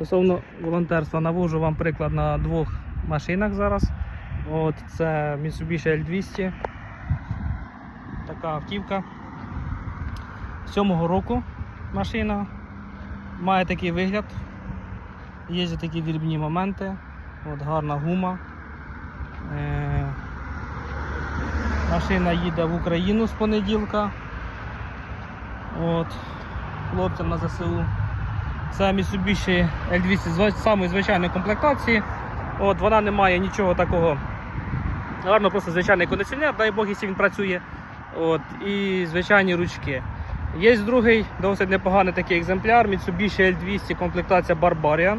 Стосовно волонтерства, навожу вам приклад на двох машинах зараз. От це Mitsubishi L200. Така автівка. Сьомого року машина. Має такий вигляд. Є такі дрібні моменти. От гарна гума. Е, машина їде в Україну з понеділка. От, хлопцям на ЗСУ. Це Mitsubishi L200 з самої звичайної комплектації. От, вона не має нічого такого. Гарно, просто звичайний кондиціонер, дай Бог, якщо він працює. От, і звичайні ручки. Є другий досить непоганий такий екземпляр Mitsubishi L200 комплектація Barbarian.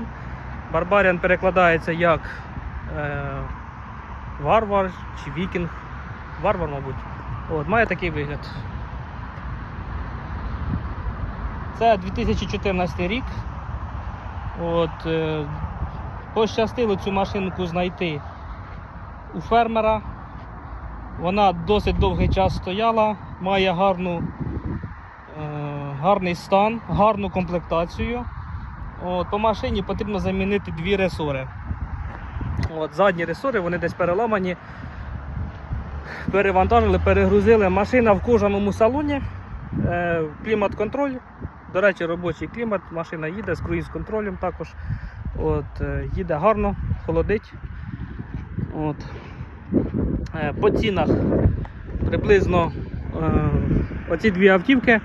Barbarian перекладається як е, варвар чи вікінг. Варвар, мабуть. От, має такий вигляд. Це 2014 рік. От, е, пощастило цю машинку знайти у фермера. Вона досить довгий час стояла, має гарну, е, гарний стан, гарну комплектацію. От, по машині потрібно замінити дві ресори. От, задні ресори, вони десь переламані. Перевантажили, перегрузили. Машина в кожаному салоні. Е, клімат-контроль. До речі, робочий клімат, машина їде з круїз-контролем також. От, е, їде гарно, холодить. От. Е, по цінах приблизно е, оці дві автівки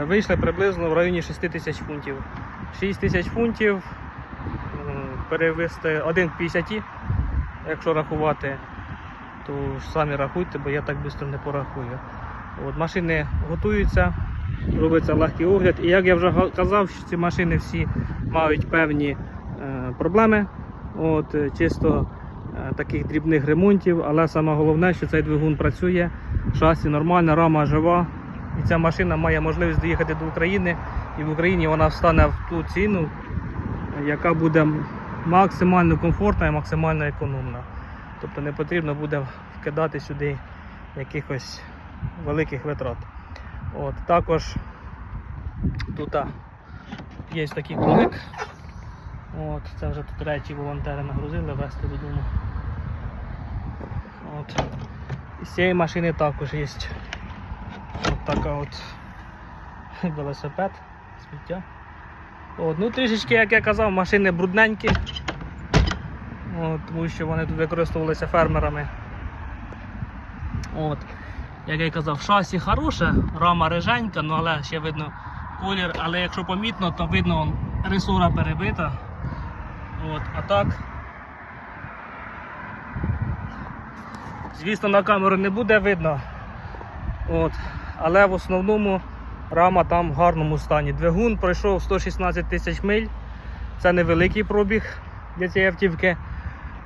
вийшли приблизно в районі 6 тисяч фунтів. 6 тисяч фунтів перевести 1 к 50, якщо рахувати, то самі рахуйте, бо я так швидко не порахую. От, машини готуються, робиться легкий огляд. І як я вже казав, що ці машини всі мають певні е, проблеми. От, е, чисто е, таких дрібних ремонтів, але саме головне, що цей двигун працює, шасі нормальна, рама жива. І ця машина має можливість доїхати до України, і в Україні вона встане в ту ціну, яка буде максимально комфортна і максимально економна. Тобто не потрібно буде вкидати сюди якихось великих витрат. От, також тут є такий кролик. От, це вже тут речі волонтери нагрузили вести додому. От. І з цієї машини також є от така от велосипед, сміття. От, ну трішечки, як я казав, машини брудненькі, от, тому що вони тут використовувалися фермерами. От. Як я й казав, шасі хороше, рама риженька, ну але ще видно колір, але якщо помітно, то видно он, ресура перебита. От, а так. Звісно, на камеру не буде видно. От, але в основному рама там в гарному стані. Двигун пройшов 116 тисяч миль. Це невеликий пробіг для цієї автівки.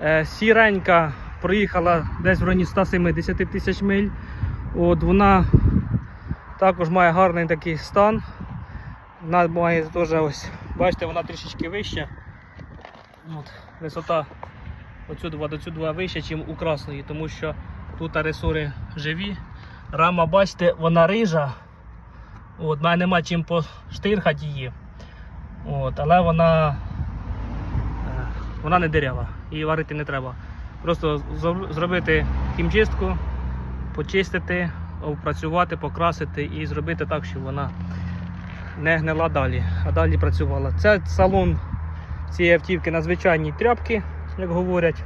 Е, Сіренька проїхала десь в районі 170 тисяч миль. От, вона також має гарний такий стан. Вона має теж ось, бачите, вона трішечки вища. От, висота оцю до цю вища, ніж у красної, тому що тут ресори живі. Рама, бачите, вона рижа. От, мене нема чим поштирхати її. От, але вона, е, вона не дирява, її варити не треба. Просто зробити хімчистку, почистити, опрацювати, покрасити і зробити так, щоб вона не гнила далі, а далі працювала. Це салон цієї автівки на звичайній тряпки, як говорять.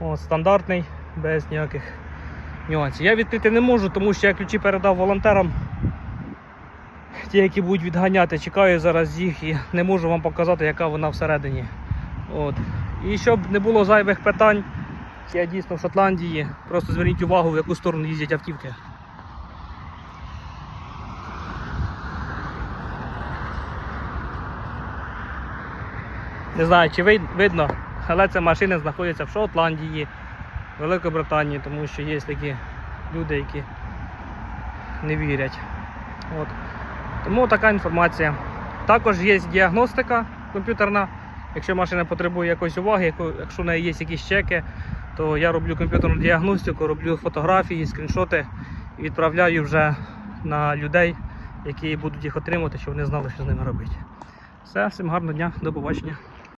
О, стандартний, без ніяких нюансів. Я відкрити не можу, тому що я ключі передав волонтерам. Ті, які будуть відганяти, чекаю зараз їх і не можу вам показати, яка вона всередині. От. І щоб не було зайвих питань, я дійсно в Шотландії. Просто зверніть увагу, в яку сторону їздять автівки. Не знаю, чи вид- видно, але ця машина знаходиться в Шотландії, Великобританії, тому що є такі люди, які не вірять. От. Тому така інформація. Також є діагностика комп'ютерна. Якщо машина потребує якоїсь уваги, якщо в неї є якісь чеки, то я роблю комп'ютерну діагностику, роблю фотографії, скріншоти і відправляю вже на людей, які будуть їх отримувати, щоб вони знали, що з ними робити. Все, всім гарного дня, до побачення.